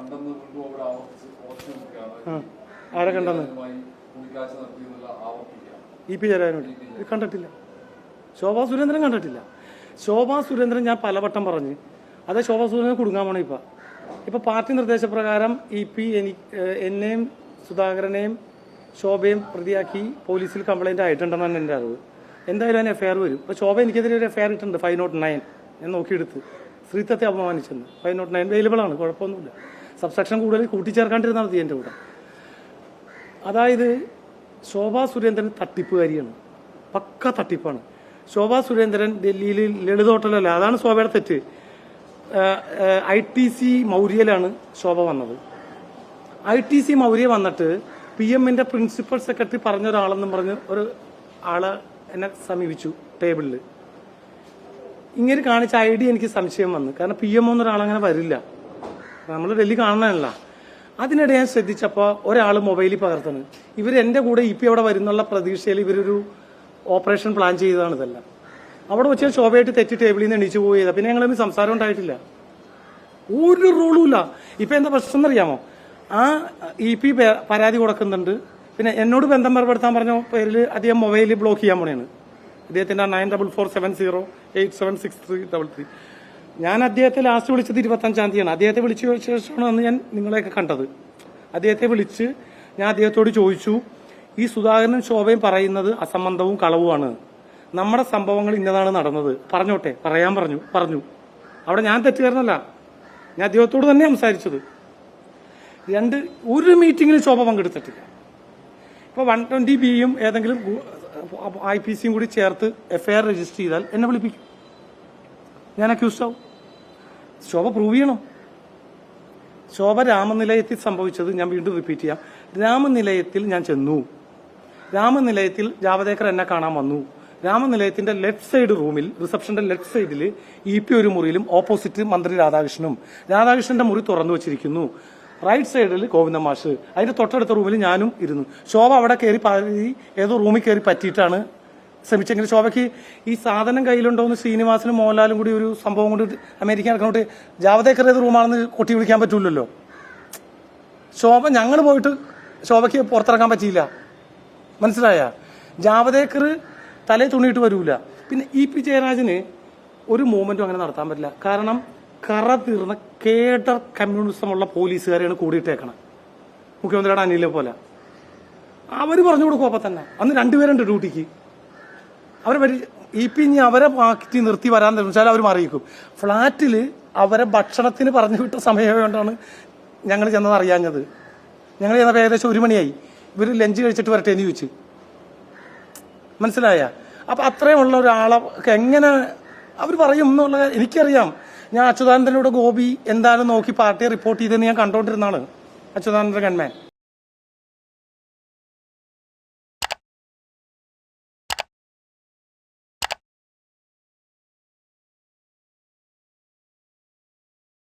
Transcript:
കണ്ടെന്ന് വീണ്ടും ആവർത്തിച്ച് ആരെ കണ്ടെന്ന്? കൂടിക്കാഴ്ച ഇ പി ജയരാജനോട്. കണ്ടിട്ടില്ല. ശോഭാ സുരേന്ദ്രൻ കണ്ടിട്ടില്ല. ശോഭാ സുരേന്ദ്രൻ ഞാൻ പലവട്ടം പറഞ്ഞ് അതേ ശോഭാ സുരേന്ദ്രൻ കുടുങ്ങാൻ പോണേ ഇപ്പം. ഇപ്പം പാർട്ടി നിർദ്ദേശപ്രകാരം ഇ പി എന്നെയും സുധാകരനെയും ശോഭയും പ്രതിയാക്കി പോലീസിൽ കംപ്ലൈന്റ് ആയിട്ടുണ്ടെന്നാണ് എന്റെ അറിവ്. എന്തായാലും അതിന് എഫ്ഐആർ വരും. അപ്പോൾ ശോഭ എനിക്കെതിരെ ഒരു എഫ്ഐആർ ഇട്ടുണ്ട് ഫൈവ് നോട്ട് നയൻ. ഞാൻ നോക്കിയെടുത്ത്. സ്ത്രീത്വത്തെ അപമാനിച്ചെന്ന്. ഫൈവ് നോട്ട് നയൻ അവൈലബിൾ ആണ് കുഴപ്പമൊന്നുമില്ല. സബ്സെക്ഷൻ കൂടുതൽ കൂട്ടിച്ചേർക്കാണ്ടിരുന്നാൽ മതി എന്റെ കൂടെ. അതായത് ശോഭാ സുരേന്ദ്രൻ തട്ടിപ്പുകാരിയാണ്. പക്ക തട്ടിപ്പാണ്. ശോഭാ സുരേന്ദ്രൻ ഡൽഹിയിൽ ലളിത ഹോട്ടലല്ല അതാണ് ശോഭയുടെ തെറ്റ്. ഐ ടി സി മൗര്യയിലാണ് ശോഭ വന്നത്. ഐ ടി സി മൗര്യ വന്നിട്ട് പി എമ്മിന്റെ പ്രിൻസിപ്പൽ സെക്രട്ടറി പറഞ്ഞ ഒരാളെന്നും പറഞ്ഞ് ഒരു ആൾ എന്നെ സമീപിച്ചു ടേബിളിൽ ഇങ്ങനെ കാണിച്ച ഐ ഡി എനിക്ക് സംശയം വന്നു. കാരണം പി എം ഒന്നൊരാളങ്ങനെ വരില്ല. നമ്മൾ ഡൽഹി കാണണമല്ല. അതിനിടെ ഞാൻ ശ്രദ്ധിച്ചപ്പോൾ ഒരാൾ മൊബൈലിൽ പകർത്തണ് ഇവർ എന്റെ കൂടെ ഇപ്പം അവിടെ വരുന്നുള്ള പ്രതീക്ഷയിൽ ഇവരൊരു ഓപ്പറേഷൻ പ്ലാൻ ചെയ്തതാണ് ഇതെല്ലാം. അവിടെ വെച്ച് ശോഭയായിട്ട് തെറ്റി ടേബിളിൽ നിന്ന് എണീച്ചു പോയത് പിന്നെ ഞങ്ങളൊന്നും സംസാരം ഉണ്ടായിട്ടില്ല. ഒരു റോളും ഇല്ല. ഇപ്പം എന്താ പ്രശ്നം എന്നറിയാമോ? ആ ഇ പി പരാതി കൊടുക്കുന്നുണ്ട്. പിന്നെ എന്നോട് ബന്ധം ഏർപ്പെടുത്താൻ പറഞ്ഞ പേരിൽ അദ്ദേഹം മൊബൈലിൽ ബ്ലോക്ക് ചെയ്യാൻ പോണെയാണ് അദ്ദേഹത്തിന്റെ nine double four seven zero eight seven six three double three. ഞാൻ അദ്ദേഹത്തെ ലാസ്റ്റ് വിളിച്ചത് ഇരുപത്തഞ്ചാം തീയതിയാണ്. അദ്ദേഹത്തെ വിളിച്ച ശേഷമാണ് അന്ന് ഞാൻ നിങ്ങളെയൊക്കെ കണ്ടത്. അദ്ദേഹത്തെ വിളിച്ച് ഞാൻ അദ്ദേഹത്തോട് ചോദിച്ചു ഈ സുധാകരനും ശോഭയും പറയുന്നത് അസംബന്ധവും കളവുമാണ്. നമ്മുടെ സംഭവങ്ങൾ ഇന്നതാണ് നടന്നത്. പറഞ്ഞോട്ടെ. പറയാൻ പറഞ്ഞു പറഞ്ഞു. അവിടെ ഞാൻ തെറ്റുകാരനല്ല. ഞാൻ അദ്ദേഹത്തോട് തന്നെ സംസാരിച്ചത്. രണ്ട് ഒരു മീറ്റിങ്ങിലും ശോഭ പങ്കെടുത്തിട്ടില്ല. ഇപ്പോൾ വൺ ട്വന്റി ബിയും ഏതെങ്കിലും ഐ പി സിയും കൂടി ചേർത്ത് എഫ്ഐആർ രജിസ്റ്റർ ചെയ്താൽ എന്നെ വിളിപ്പിക്കും. ഞാൻ അക്യൂസ്ഡ് ആവും ശോഭ പ്രൂവ് ചെയ്യണം. ശോഭ രാമനിലയത്തിൽ സംഭവിച്ചത് ഞാൻ വീണ്ടും റിപ്പീറ്റ് ചെയ്യാം. രാമനിലയത്തിൽ ഞാൻ ചെന്നു. രാമനിലയത്തിൽ ജാവദേക്കർ എന്നെ കാണാൻ വന്നു. രാമനിലയത്തിന്റെ ലെഫ്റ്റ് സൈഡ് റൂമിൽ റിസപ്ഷന്റെ ലെഫ്റ്റ് സൈഡിൽ ഇ പി ഒരു മുറിയിലും ഓപ്പോസിറ്റ് മന്ത്രി രാധാകൃഷ്ണനും. രാധാകൃഷ്ണന്റെ മുറി തുറന്നു വെച്ചിരിക്കുന്നു. റൈറ്റ് സൈഡിൽ ഗോവിന്ദ മാഷ്. അതിന്റെ തൊട്ടടുത്ത റൂമിൽ ഞാനും ഇരുന്നു. ശോഭ അവിടെ കയറി ഏതോ റൂമിൽ കയറി പറ്റിയിട്ടാണ് ശ്രമിച്ചെങ്കിൽ ശോഭയ്ക്ക് ഈ സാധനം കയ്യിലുണ്ടോ എന്ന് ശ്രീനിവാസനും മോഹൻലാലും കൂടി ഒരു സംഭവം കൊണ്ട് അമേരിക്ക ഇറക്കണോട്ട് ജാവദേക്കർ ഏത് റൂമാണെന്ന് കൊട്ടി വിളിക്കാൻ പറ്റൂലല്ലോ. ശോഭ ഞങ്ങൾ പോയിട്ട് ശോഭയ്ക്ക് പുറത്തിറക്കാൻ പറ്റിയില്ല. മനസ്സിലായ? ജാവദേക്കർ തലേ തുണിയിട്ട് വരൂല. പിന്നെ ഇ പി ജയരാജന് ഒരു മൂവ്മെന്റും അങ്ങനെ നടത്താൻ പറ്റില്ല. കാരണം കറ തീർന്ന കേഡർ കമ്മ്യൂണിസമുള്ള പോലീസുകാരെയാണ് കൂടിയിട്ടേക്കണം. മുഖ്യമന്ത്രിയുടെ അനിലെ പോലെ. അവർ പറഞ്ഞു കൊടുക്കും അപ്പൊ തന്നെ അന്ന് രണ്ടുപേരുണ്ട് ഡ്യൂട്ടിക്ക്. അവർ ഇ പി ഇനി അവരെ മാറ്റി നിർത്തി വരാൻ വെച്ചാൽ അവർ അറിയിക്കും ഫ്ളാറ്റിൽ അവരെ ഭക്ഷണത്തിന് പറഞ്ഞു വിട്ട സമയം കൊണ്ടാണ് ഞങ്ങൾ ചെന്നത് അറിയാഞ്ഞത്. ഞങ്ങൾ ചെന്നപ്പോൾ ഏകദേശം ഒരു മണിയായി. ഇവർ ലഞ്ച് കഴിച്ചിട്ട് വരട്ടെ എന്ന് ചോദിച്ചു. മനസ്സിലായ? അപ്പൊ അത്രയുമുള്ള ഒരാളെ എങ്ങനെ അവർ പറയും എന്നുള്ള എനിക്കറിയാം. ഞാൻ അച്യുതാനന്ദനോട് ഗോപി എന്താണെന്ന് നോക്കി പാർട്ടിയെ റിപ്പോർട്ട് ചെയ്തെന്ന് ഞാൻ കണ്ടോണ്ടിരുന്നാണ് അച്യുതാനന്ദൻ ഗൺമാൻ.